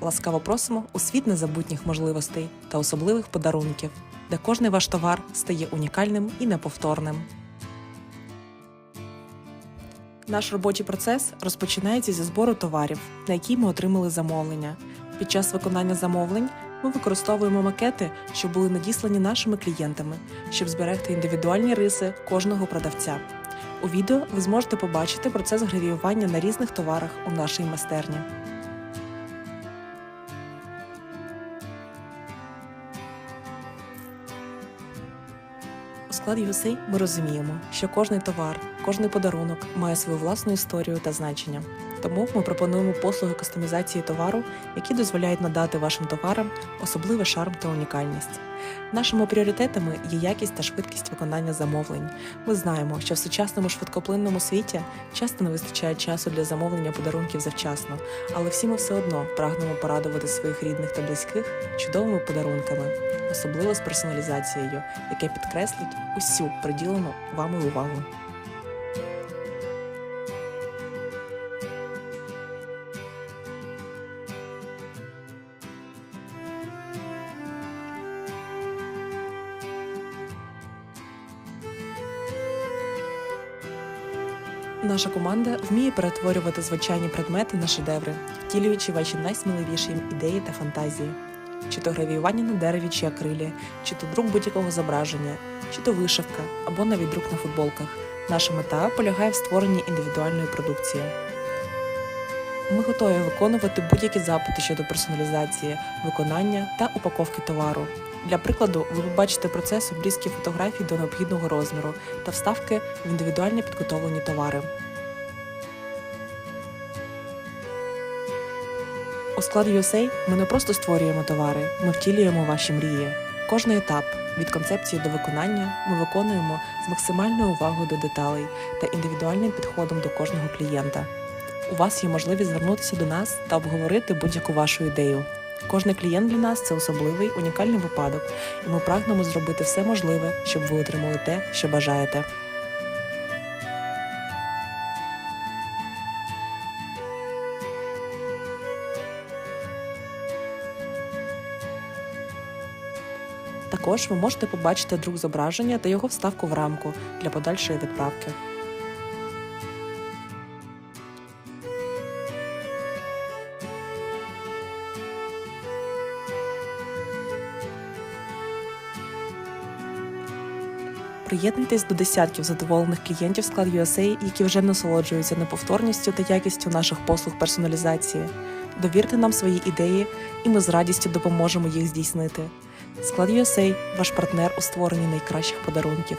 ласкаво просимо у світ незабутніх можливостей та особливих подарунків, де кожний ваш товар стає унікальним і неповторним. Наш робочий процес розпочинається зі збору товарів, на які ми отримали замовлення. Під час виконання замовлень ми використовуємо макети, що були надіслані нашими клієнтами, щоб зберегти індивідуальні риси кожного продавця. У відео ви зможете побачити процес гравіювання на різних товарах у нашій майстерні. У складі USA ми розуміємо, що кожний товар, кожний подарунок має свою власну історію та значення. Тому ми пропонуємо послуги кастомізації товару, які дозволяють надати вашим товарам особливий шарм та унікальність. Нашими пріоритетами є якість та швидкість виконання замовлень. Ми знаємо, що в сучасному швидкоплинному світі часто не вистачає часу для замовлення подарунків завчасно, але всі ми все одно прагнемо порадувати своїх рідних та близьких чудовими подарунками, особливо з персоналізацією, яке підкреслить усю приділену вами увагу. Наша команда вміє перетворювати звичайні предмети на шедеври, втілюючи ваші найсміливіші ідеї та фантазії. Чи то гравіювання на дереві чи акрилі, чи то друк будь-якого зображення, чи то вишивка, або навіть друк на футболках. Наша мета полягає в створенні індивідуальної продукції. Ми готові виконувати будь-які запити щодо персоналізації, виконання та упаковки товару. Для прикладу, ви побачите процес обрізки фотографій до необхідного розміру та вставки в індивідуально підготовлені товари. У складі USA ми не просто створюємо товари, ми втілюємо ваші мрії. Кожний етап від концепції до виконання ми виконуємо з максимальною увагою до деталей та індивідуальним підходом до кожного клієнта. У вас є можливість звернутися до нас та обговорити будь-яку вашу ідею. Кожний клієнт для нас це особливий унікальний випадок, і ми прагнемо зробити все можливе, щоб ви отримали те, що бажаєте. Також ви можете побачити друк зображення та його вставку в рамку для подальшої відправки. Приєднуйтесь до десятків задоволених клієнтів склад USA, які вже насолоджуються неповторністю та якістю наших послуг персоналізації. Довірте нам свої ідеї, і ми з радістю допоможемо їх здійснити. Склад USA – ваш партнер у створенні найкращих подарунків.